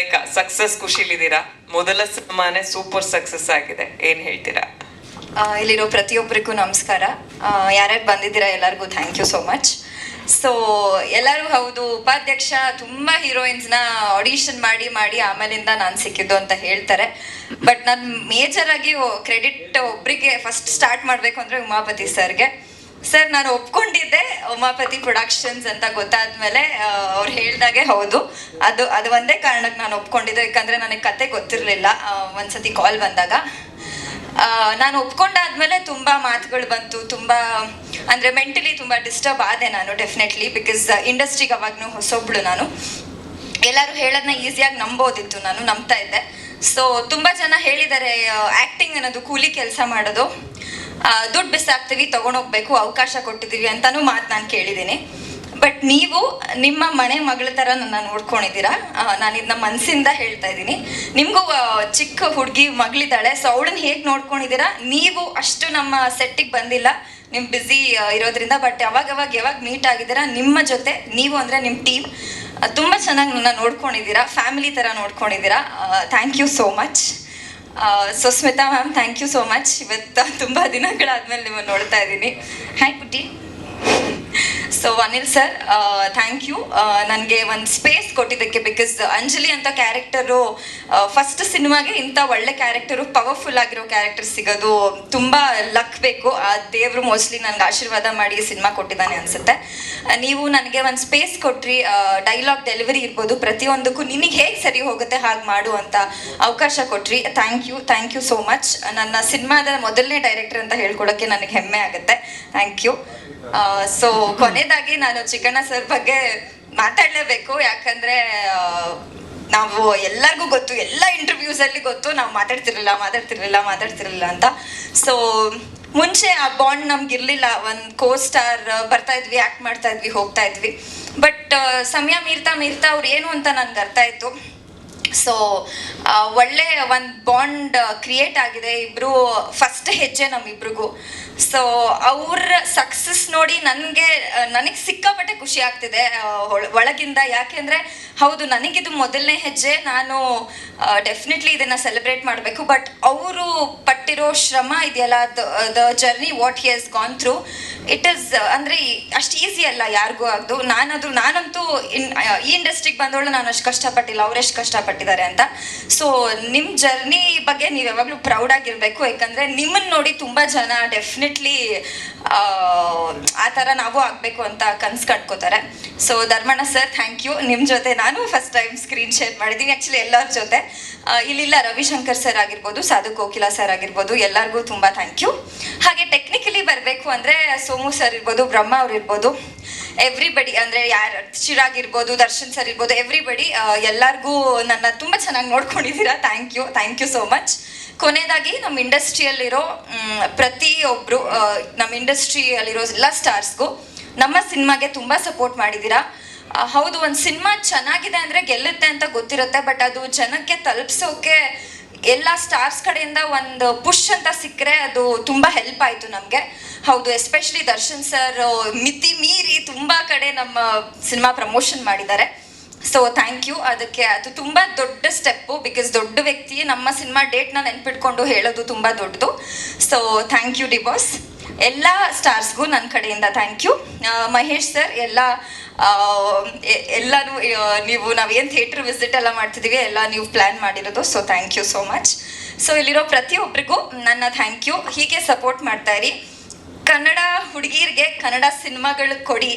Like success ಖುಷಿಲಿದ್ದೀರಾ? ಮೊದಲ ಸಿನಿಮಾನೇ super success ಆಗಿದೆ. ಏನ್ ಹೇಳ್ತೀರಾ? ಇಲ್ಲಿರೋ ಪ್ರತಿಯೊಬ್ಬರಿಗೂ ನಮಸ್ಕಾರ. ಯಾರ್ಯಾರು ಬಂದಿದ್ದೀರಾ ಎಲ್ಲರಿಗೂ thank you so much so ಎಲ್ಲರೂ ಹೌದು, ಉಪಾಧ್ಯಕ್ಷ, ತುಂಬ ಹೀರೋಯಿನ್ಸ್ನ ಆಡಿಷನ್ ಮಾಡಿ ಮಾಡಿ ಆಮೇಲಿಂದ ನಾನು ಸಿಕ್ಕಿದ್ದು ಅಂತ ಹೇಳ್ತಾರೆ. ಬಟ್ ನಾನು ಮೇಜರ್ ಆಗಿ ಕ್ರೆಡಿಟ್ ಒಬ್ಬರಿಗೆ ಫಸ್ಟ್ ಸ್ಟಾರ್ಟ್ ಮಾಡಬೇಕು ಅಂದರೆ ಉಮಾಪತಿ ಸರ್ಗೆ. ಸರ್, ನಾನು ಒಪ್ಕೊಂಡಿದ್ದೆ ಉಮಾಪತಿ ಪ್ರೊಡಕ್ಷನ್ಸ್ ಅಂತ ಗೊತ್ತಾದ್ಮೇಲೆ ಅವ್ರು ಹೇಳ್ದಾಗೆ ಹೌದು. ಅದು ಅದು ಒಂದೇ ಕಾರಣಕ್ಕೆ ನಾನು ಒಪ್ಕೊಂಡಿದ್ದೆ, ಯಾಕಂದರೆ ನನಗೆ ಕತೆ ಗೊತ್ತಿರಲಿಲ್ಲ ಒಂದ್ಸತಿ ಕಾಲ್ ಬಂದಾಗ. ನಾನು ಒಪ್ಕೊಂಡಾದ್ಮೇಲೆ ತುಂಬ ಮಾತುಗಳು ಬಂತು, ತುಂಬ, ಅಂದ್ರೆ ಮೆಂಟಲಿ ತುಂಬ ಡಿಸ್ಟರ್ಬ್ ಆದೆ ನಾನು ಡೆಫಿನೆಟ್ಲಿ ಬಿಕಾಸ್ ಇಂಡಸ್ಟ್ರಿಗೆ ಅವಾಗ್ನು ಹೊಸೊಬ್ಳು ನಾನು. ಎಲ್ಲರೂ ಹೇಳೋದನ್ನ ಈಸಿಯಾಗಿ ನಂಬೋದಿತ್ತು, ನಾನು ನಂಬ್ತಾ ಇದ್ದೆ. ಸೊ ತುಂಬ ಜನ ಹೇಳಿದ್ದಾರೆ ಆ್ಯಕ್ಟಿಂಗ್ ಅನ್ನೋದು ಕೂಲಿ ಕೆಲಸ ಮಾಡೋದು. ದುಡ್ಡು ಬಿಸಾಕ್ತೀವಿ, ತಗೊಂಡೋಗ್ಬೇಕು, ಅವಕಾಶ ಕೊಟ್ಟಿದ್ದೀವಿ ಅಂತಾನು ಮಾತು ನಾನು ಕೇಳಿದ್ದೀನಿ. ಬಟ್ ನೀವು ನಿಮ್ಮ ಮನೆ ಮಗಳ ಥರ ನನ್ನ ನೋಡ್ಕೊಂಡಿದ್ದೀರಾ? ನಾನು ಇದನ್ನ ಮನಸ್ಸಿಂದ ಹೇಳ್ತಾ ಇದ್ದೀನಿ. ನಿಮಗೂ ಚಿಕ್ಕ ಹುಡುಗಿ ಮಗಳಿದ್ದಾಳೆ ಸೊ ಅವಳನ್ನ ಹೇಗೆ ನೋಡ್ಕೊಂಡಿದ್ದೀರಾ? ನೀವು ಅಷ್ಟು ನಮ್ಮ ಸೆಟ್ಟಿಗೆ ಬಂದಿಲ್ಲ. ನಿಮ್ಮ ಬ್ಯುಸಿ ಇರೋದ್ರಿಂದ ಬಟ್ ಯಾವಾಗ ಯಾವಾಗ ಯಾವಾಗ ಮೀಟ್ ಆಗಿದ್ದೀರಾ, ನಿಮ್ಮ ಜೊತೆ ನೀವು ಅಂದರೆ ನಿಮ್ಮ ಟೀಮ್ ತುಂಬ ಚೆನ್ನಾಗಿ ನನ್ನ ನೋಡ್ಕೊಂಡಿದ್ದೀರಾ ಫ್ಯಾಮಿಲಿ ಥರ ನೋಡ್ಕೊಂಡಿದ್ದೀರಾ. Thank you so much so Smita ma'am thank you so much ಇವತ್ತು ತುಂಬ ದಿನಗಳಾದ್ಮೇಲೆ ನಿಮ್ಮನ್ನು ನೋಡ್ತಾ ಇದ್ದೀನಿ. Hi Putti. So Anil sir thank you ನನಗೆ ಒಂದು ಸ್ಪೇಸ್ ಕೊಟ್ಟಿದ್ದಕ್ಕೆ ಬಿಕಾಸ್ ಅಂಜಲಿ ಅಂತ ಕ್ಯಾರೆಕ್ಟರು ಫಸ್ಟ್ ಸಿನಿಮಾಗೆ ಇಂಥ ಒಳ್ಳೆ ಕ್ಯಾರೆಕ್ಟರು ಪವರ್ಫುಲ್ ಆಗಿರೋ ಕ್ಯಾರೆಕ್ಟರ್ ಸಿಗೋದು ತುಂಬ ಲಕ್ ಬೇಕು. ಆ ದೇವರು ಮೋಸ್ಟ್ಲಿ ನನಗೆ ಆಶೀರ್ವಾದ ಮಾಡಿ ಸಿನಿಮಾ ಕೊಟ್ಟಿದ್ದಾನೆ ಅನಿಸುತ್ತೆ. ನೀವು ನನಗೆ ಒಂದು ಸ್ಪೇಸ್ ಕೊಟ್ರಿ ಡೈಲಾಗ್ ಡೆಲಿವರಿ ಇರ್ಬೋದು. ಪ್ರತಿಯೊಂದಕ್ಕೂ ನಿನಗೆ ಹೇಗೆ ಸರಿ ಹೋಗುತ್ತೆ, ಹಾಗೆ ಮಾಡು ಅಂತ ಅವಕಾಶ ಕೊಟ್ರಿ. Thank you thank you so much ನನ್ನ ಸಿನಿಮಾದ ಮೊದಲನೇ ಡೈರೆಕ್ಟರ್ ಅಂತ ಹೇಳ್ಕೊಡೋಕ್ಕೆ ನನಗೆ ಹೆಮ್ಮೆ ಆಗುತ್ತೆ. ಥ್ಯಾಂಕ್ ಯು ಸೊ ಕೊನೆಯದಾಗಿ ನಾನು ಚಿಕ್ಕಣ್ಣ ಸರ್ ಬಗ್ಗೆ ಮಾತಾಡಲೇಬೇಕು. ಯಾಕಂದ್ರೆ ನಾವು ಎಲ್ಲರಿಗೂ ಗೊತ್ತು, ಎಲ್ಲ ಇಂಟರ್ವ್ಯೂಸ್ ಅಲ್ಲಿ ಗೊತ್ತು, ನಾವು ಮಾತಾಡ್ತಿರ್ಲಿಲ್ಲ ಮಾತಾಡ್ತಿರ್ಲಿಲ್ಲ ಮಾತಾಡ್ತಿರ್ಲಿಲ್ಲ ಅಂತ. ಸೊ ಮುಂಚೆ ಆ ಬಾಂಡ್ ನಮ್ಗೆ ಇರ್ಲಿಲ್ಲ. ಒಂದು ಕೋ ಸ್ಟಾರ್ ಬರ್ತಾ ಇದ್ವಿ ಆಕ್ಟ್ ಮಾಡ್ತಾ ಇದ್ವಿ, ಹೋಗ್ತಾ ಇದ್ವಿ. ಬಟ್ ಸಮಯ ಮೀರ್ತಾ ಮೀರ್ತಾ ಅವ್ರು ಏನು ಅಂತ ನನ್ಗೆ ಅರ್ಥ ಆಯ್ತು. ಸೊ ಒಳ್ಳೆ ಒಂದು ಬಾಂಡ್ ಕ್ರಿಯೇಟ್ ಆಗಿದೆ. ಇಬ್ರು ಫಸ್ಟ್ ಹೆಜ್ಜೆ ನಮ್ಮಿಬ್ರಿಗೂ ಸೊ ಅವ್ರ ಸಕ್ಸಸ್ ನೋಡಿ ನನಗೆ ನನಗೆ ಸಿಕ್ಕಾಪಟ್ಟೆ ಖುಷಿ ಆಗ್ತಿದೆ ಒಳಗಿಂದ. ಯಾಕೆಂದ್ರೆ ಹೌದು, ನನಗಿದು ಮೊದಲನೇ ಹೆಜ್ಜೆ. ನಾನು ಡೆಫಿನೆಟ್ಲಿ ಇದನ್ನ ಸೆಲೆಬ್ರೇಟ್ ಮಾಡಬೇಕು. ಬಟ್ ಅವರು ಪಟ್ಟಿರೋ ಶ್ರಮ ಇದೆಯಲ್ಲ, the journey what he has gone through it is ಅಂದ್ರೆ ಅಷ್ಟು ಈಸಿ ಅಲ್ಲ ಯಾರಿಗೂ ಅದು ನಾನಾದರೂ ನಾನಂತೂ ಇನ್ ಈ ಇಂಡಸ್ಟ್ರಿಗೆ ಬಂದವಳು ನಾನು ಅಷ್ಟು ಕಷ್ಟಪಟ್ಟಿಲ್ಲ ಅವರೆಷ್ಟು ಕಷ್ಟಪಟ್ಟಿದ್ದಾರೆ ಅಂತ. ಸೊ ನಿಮ್ಮ ಜರ್ನಿ ಬಗ್ಗೆ ನೀವು ಯಾವಾಗಲೂ ಪ್ರೌಡ್ ಆಗಿರಬೇಕು. ಯಾಕಂದ್ರೆ ನಿಮ್ಮನ್ನ ನೋಡಿ ತುಂಬಾ ಜನ ಡೆಫಿನೆಟ್ಲಿ ಆ ಥರ ನಾವು ಆಗಬೇಕು ಅಂತ ಕನ್ಸು ಕಟ್ಕೋತಾರೆ. So Dharmanna sir thank you ನಿಮ್ಮ ಜೊತೆ ನಾನು ಫಸ್ಟ್ ಟೈಮ್ ಸ್ಕ್ರೀನ್ ಶೇರ್ ಮಾಡಿದ್ದೀನಿ. ಆ್ಯಕ್ಚುಲಿ ಎಲ್ಲರ ಜೊತೆ ಇಲ್ಲಿಲ್ಲ ರವಿಶಂಕರ್ ಸರ್ ಆಗಿರ್ಬೋದು, ಸಾಧು ಕೋಕಿಲ ಸರ್ ಆಗಿರ್ಬೋದು, ಎಲ್ಲರಿಗೂ ತುಂಬ ಥ್ಯಾಂಕ್ ಯು ಹಾಗೆ ಟೆಕ್ನಿಕಲಿ ಬರಬೇಕು ಅಂದರೆ ಸೋಮು ಸರ್ ಇರ್ಬೋದು, ಬ್ರಹ್ಮ ಅವ್ರು ಇರ್ಬೋದು ಎವ್ರಿಬಡಿ ಅಂದರೆ ಯಾರು, ಚಿರಾಗ್ ಇರ್ಬೋದು, ದರ್ಶನ್ ಸರ್ ಇರ್ಬೋದು ಎವ್ರಿಬಡಿ ಎಲ್ಲರಿಗೂ ನನ್ನ ತುಂಬ ಚೆನ್ನಾಗಿ ನೋಡ್ಕೊಂಡಿದ್ದೀರಾ. Thank you thank you so much ಕೊನೆಯದಾಗಿ ನಮ್ಮ ಇಂಡಸ್ಟ್ರಿಯಲ್ಲಿರೋ ಪ್ರತಿಯೊಬ್ಬರು ನಮ್ಮ ಇಂಡಸ್ಟ್ರಿಯಲ್ಲಿರೋ ಎಲ್ಲ ಸ್ಟಾರ್ಸ್ಗೂ ನಮ್ಮ ಸಿನಿಮಾಗೆ ತುಂಬ ಸಪೋರ್ಟ್ ಮಾಡಿದ್ದೀರಾ. ಹೌದು, ಒಂದು ಸಿನಿಮಾ ಚೆನ್ನಾಗಿದೆ ಅಂದರೆ ಗೆಲ್ಲುತ್ತೆ ಅಂತ ಗೊತ್ತಿರುತ್ತೆ, ಬಟ್ ಅದು ಜನಕ್ಕೆ ತಲುಪಿಸೋಕೆ ಎಲ್ಲ ಸ್ಟಾರ್ಸ್ ಕಡೆಯಿಂದ ಒಂದು ಪುಷ್ ಅಂತ ಸಿಕ್ಕರೆ ಅದು ತುಂಬ ಹೆಲ್ಪ್ ಆಯಿತು ನಮಗೆ. ಹೌದು ಎಸ್ಪೆಷಲಿ ದರ್ಶನ್ ಸರ್ ಮಿತಿ ಮೀರಿ ತುಂಬ ಕಡೆ ನಮ್ಮ ಸಿನಿಮಾ ಪ್ರಮೋಷನ್ ಮಾಡಿದ್ದಾರೆ. ಸೊ ಥ್ಯಾಂಕ್ ಯು ಅದಕ್ಕೆ ಅದು ತುಂಬ ದೊಡ್ಡ ಸ್ಟೆಪ್ಪು ಬಿಕಾಸ್ ದೊಡ್ಡ ವ್ಯಕ್ತಿ ನಮ್ಮ ಸಿನಿಮಾ ಡೇಟ್ನ ನೆನ್ಪಿಟ್ಕೊಂಡು ಹೇಳೋದು ತುಂಬ ದೊಡ್ಡದು. ಸೊ ಥ್ಯಾಂಕ್ ಯು ಡಿಬಾಸ್ ಎಲ್ಲ ಸ್ಟಾರ್ಸ್ಗೂ ನನ್ನ ಕಡೆಯಿಂದ ಥ್ಯಾಂಕ್ ಯು ಮಹೇಶ್ ಸರ್ ಎಲ್ಲ ಎಲ್ಲಾನು ನೀವು ನಾವೇನು ಥಿಯೇಟ್ರ್ ವಿಸಿಟ್ ಎಲ್ಲ ಮಾಡ್ತಿದ್ದೀವಿ ಎಲ್ಲ ನೀವು ಪ್ಲ್ಯಾನ್ ಮಾಡಿರೋದು so thank you so much so ಇಲ್ಲಿರೋ ಪ್ರತಿಯೊಬ್ಬರಿಗೂ ನನ್ನ ಥ್ಯಾಂಕ್ ಯು ಹೀಗೆ ಸಪೋರ್ಟ್ ಮಾಡ್ತಾ ಇರಿ. ಕನ್ನಡ ಹುಡುಗಿರಿಗೆ ಕನ್ನಡ ಸಿನಿಮಾಗಳು ಕೊಡಿ.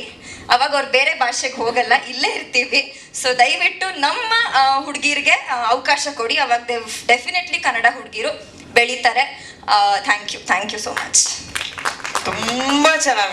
ಅವಾಗ ಅವ್ರು ಬೇರೆ ಭಾಷೆಗೆ ಹೋಗಲ್ಲ, ಇಲ್ಲೇ ಇರ್ತೀವಿ. ಸೊ ದಯವಿಟ್ಟು ನಮ್ಮ ಹುಡುಗಿರಿಗೆ ಅವಕಾಶ ಕೊಡಿ. ಅವಾಗ ಡೆಫಿನೆಟ್ಲಿ ಕನ್ನಡ ಹುಡುಗಿರು ಬೆಳೀತಾರೆ. Thank you thank you so much ತುಂಬಾ ಚೆನ್ನಾಗಿ